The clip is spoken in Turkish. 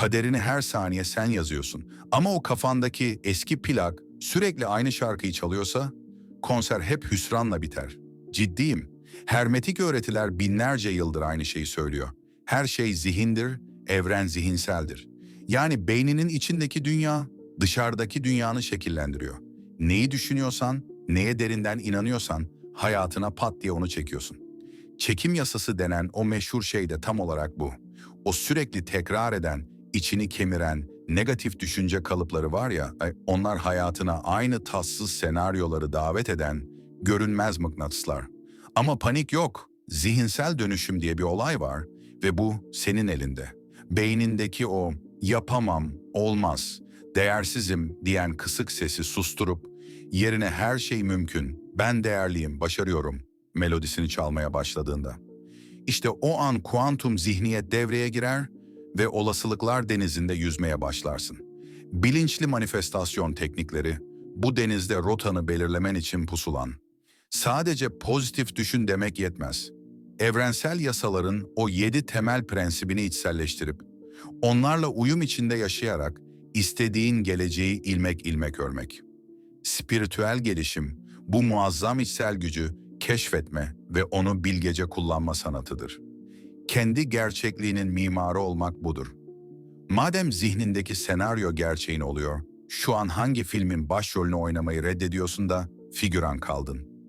Kaderini her saniye sen yazıyorsun. Ama o kafandaki eski plak sürekli aynı şarkıyı çalıyorsa konser hep hüsranla biter. Ciddiyim. Hermetik öğretiler binlerce yıldır aynı şeyi söylüyor. Her şey zihindir, evren zihinseldir. Yani beyninin içindeki dünya dışarıdaki dünyanı şekillendiriyor. Neyi düşünüyorsan, neye derinden inanıyorsan hayatına pat diye onu çekiyorsun. Çekim yasası denen o meşhur şey de tam olarak bu. O sürekli tekrar eden, içini kemiren, negatif düşünce kalıpları var ya, onlar hayatına aynı tatsız senaryoları davet eden görünmez mıknatıslar. Ama panik yok. Zihinsel dönüşüm diye bir olay var ve bu senin elinde. Beynindeki o yapamam, olmaz, değersizim diyen kısık sesi susturup yerine her şey mümkün, ben değerliyim, başarıyorum melodisini çalmaya başladığında. İşte o an kuantum zihniyet devreye girer ve olasılıklar denizinde yüzmeye başlarsın. Bilinçli manifestasyon teknikleri bu denizde rotanı belirlemen için pusulan. Sadece pozitif düşün demek yetmez. Evrensel yasaların o yedi temel prensibini içselleştirip, onlarla uyum içinde yaşayarak istediğin geleceği ilmek ilmek örmek. Spiritüel gelişim, bu muazzam içsel gücü keşfetme ve onu bilgece kullanma sanatıdır. Kendi gerçekliğinin mimarı olmak budur. Madem zihnindeki senaryo gerçeğin oluyor, şu an hangi filmin başrolünü oynamayı reddediyorsun da figüran kaldın?